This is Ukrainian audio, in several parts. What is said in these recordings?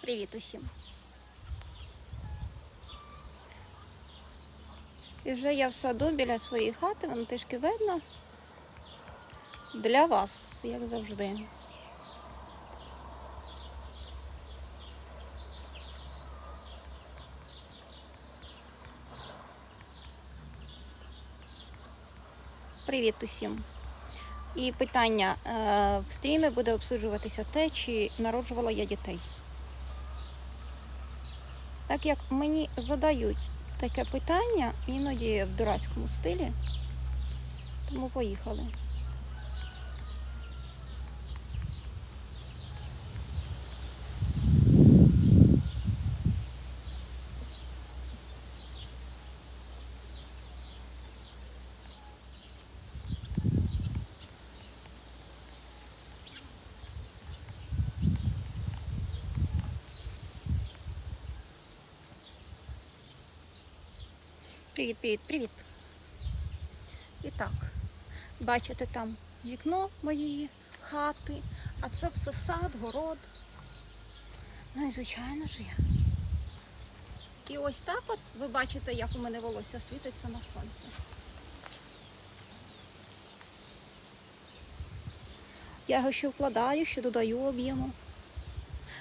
Привіт усім. І вже я в саду біля своєї хати, воно трішки видно. Для вас, як завжди. Привіт усім. І питання е, в стрімі буде обсуджуватися те, чи народжувала я дітей. Так як мені задають таке питання, іноді в дурацькому стилі, тому поїхали. Привіт, привіт, привіт. І так, бачите там вікно моєї хати, а це все сад, город. Ну і звичайно ж я. І ось так от ви бачите, як у мене волосся світиться на сонці. Я його ще вкладаю, ще додаю об'єму.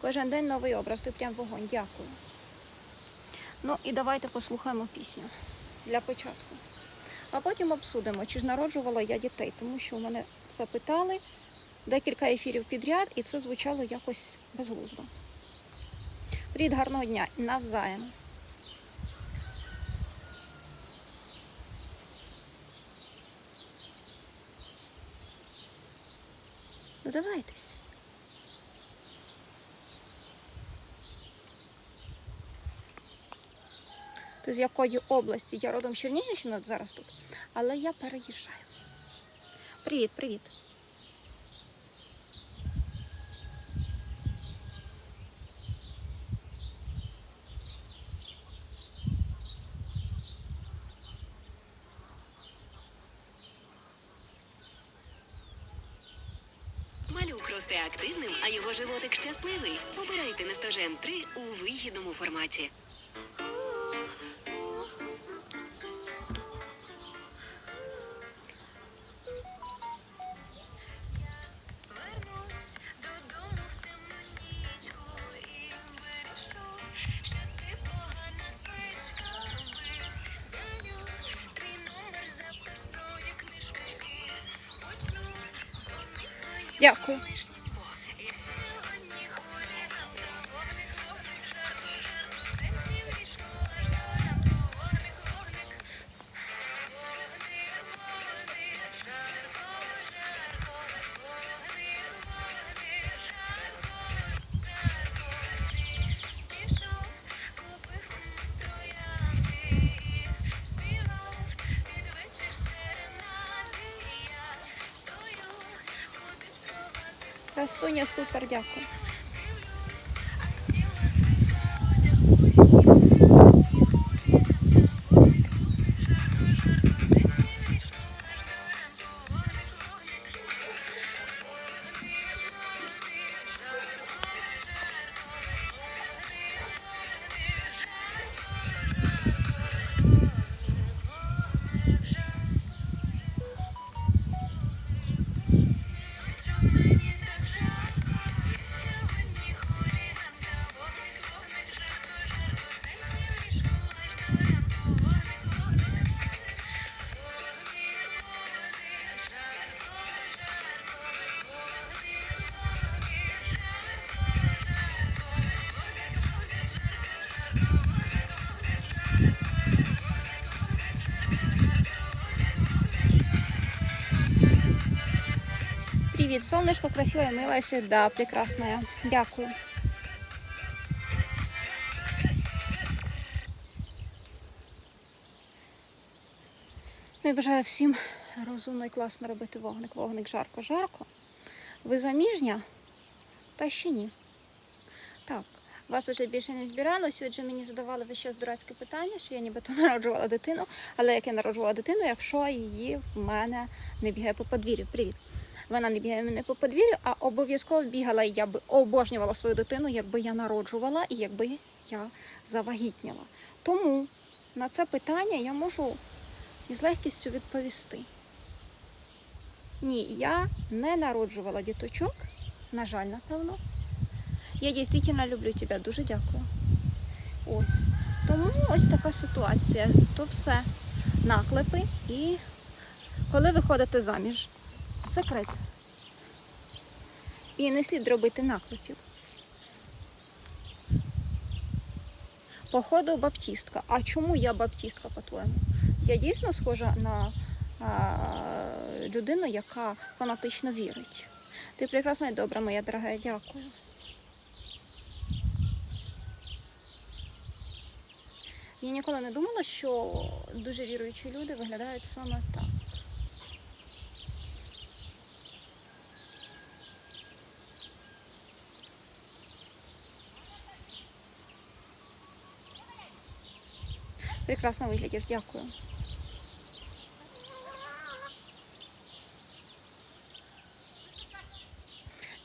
Кожен день новий образ, ти прям вогонь. Дякую. Ну і давайте послухаємо пісню для початку. А потім обсудимо, чи ж народжувала я дітей, тому що у мене це питали декілька ефірів підряд, і це звучало якось безглуздо. Привіт, гарного дня, навзаєм. Ну давайтесь. Ти з якої області? Я родом з Чернігівщини зараз тут, але я переїжджаю. Привіт, привіт. Малюк росте активним, а його животик щасливий. Обирайте Нестожен 3 у вигідному форматі. Дякую. Красуня, супер, дякую. Привет, солнышко красивое, милое всегда, прекрасное. Дякую. Ну і бажаю всім розумно і класно робити вогник. Вогник жарко, жарко. Ви заміжня? Та ще ні. Так, вас уже більше не збиралося. Отже, мені задавали весь час дурацьке питання, що я нібито народжувала дитину. Але як я народжувала дитину, якщо її в мене не бігає по подвір'ю? Привіт. Вона не бігає мене по подвір'ю, а обов'язково бігала, і я би обожнювала свою дитину, якби я народжувала і якби я завагітніла. Тому на це питання я можу із легкістю відповісти. Ні, я не народжувала діточок, на жаль, напевно. Я дійсно люблю тебе, дуже дякую. Ось. Тому ось така ситуація. То все наклепи і коли виходите заміж. Секрет. І не слід робити наклепів. Походу баптістка. А чому я баптістка, по-твоєму? Я дійсно схожа на а, людину, яка фанатично вірить. Ти прекрасна і добра, моя дорога, дякую. Я ніколи не думала, що дуже віруючі люди виглядають саме так. Прекрасно виглядиш, дякую.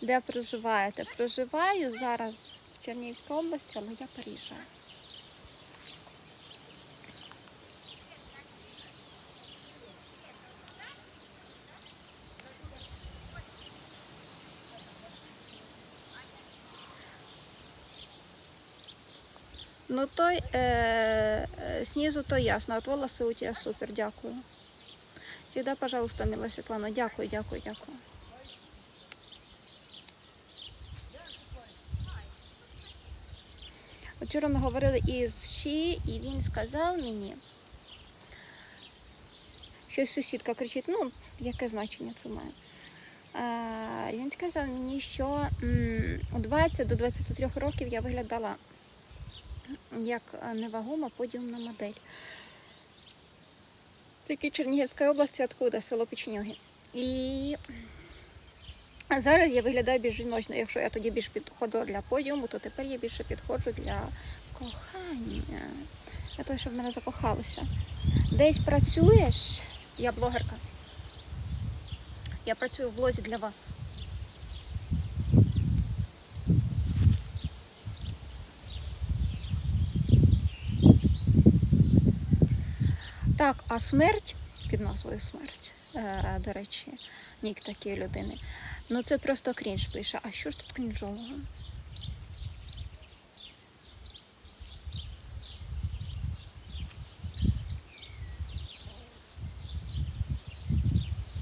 Де проживаєте? Проживаю зараз в Чернігівській області, але я переїжджаю. Ну той е, е, снизу то ясно, от волосы у тебя супер, дякую. Всегда, пожалуйста, мила Світлана, дякую, дякую, дякую. Вчора ми говорили із Ші, і він сказав мені, що сусідка кричить, ну, яке значення це має. Він сказав мені, що у 20 до 23 років я виглядала як е, невагома подіумна модель. Такі Чернігівської області, откуда село Печеньоги. І зараз я виглядаю більш жіночно. Якщо я тоді більш підходила для подіуму, то тепер я більше підходжу для кохання. Для того, щоб мене закохалося. Десь працюєш, я блогерка. Я працюю в блозі для вас. Так, а смерть під назвою смерть, е, до речі, нік такої людини. Ну це просто крінж пише. А що ж тут крінжового?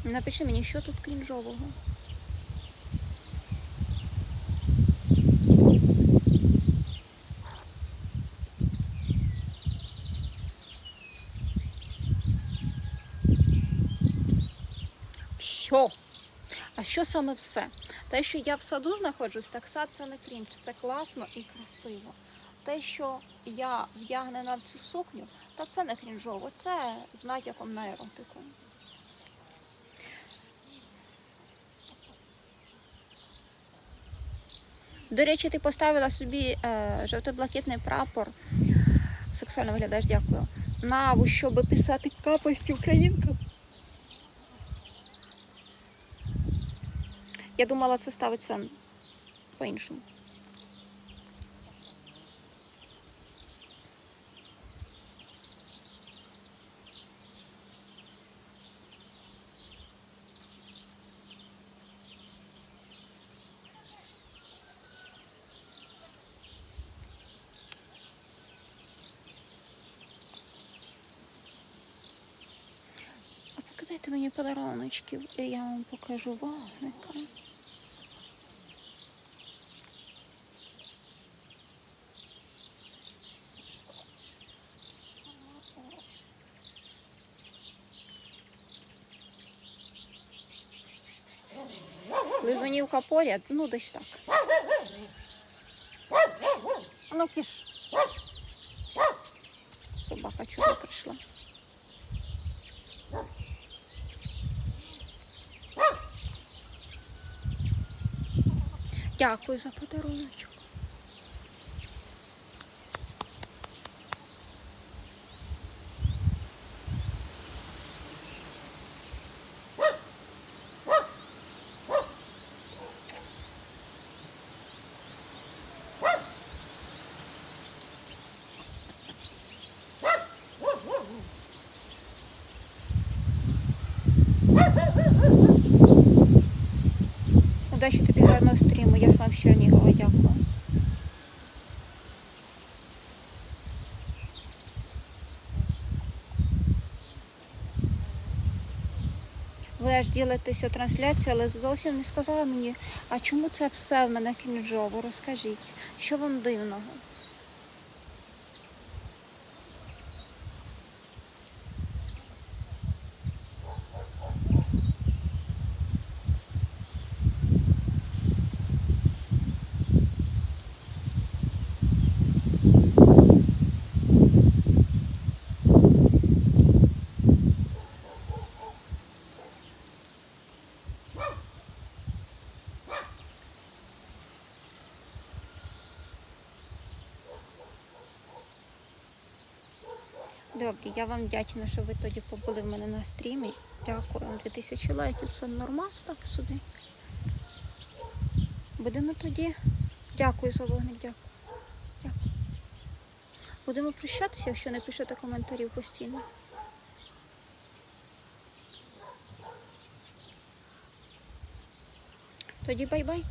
Напиши мені, що тут крінжового. Все. А що саме все? Те, що я в саду знаходжусь, так сад це не крінж, це класно і красиво. Те, що я вдягнена в цю сукню, так це не крінжово, це з натяком на еротику. До речі, ти поставила собі е, жовто-блакитний прапор. Сексуально виглядаєш, дякую. На щоб писати капості українкам. Я думала, це ставиться по-іншому. А покидайте мені подаруночків, і я вам покажу вогника. Лизунівка поряд, ну десь так. Ну, фіш. Собака чого прийшла. Дякую за подаруночок. Удачі тобі гарного стріму. Я сам з Чернігова, дякую. Ви аж ділитеся трансляцією, але зовсім не сказали мені, а чому це все в мене крінжово? Розкажіть, що вам дивного? Добре, я вам вдячна, що ви тоді побули в мене на стрімі. Дякую. 2000 лайків це нормас так сюди. Будемо тоді. Дякую за вогник, дякую. Дякую. Будемо прощатися, якщо не пишете коментарів постійно. Тоді бай-бай.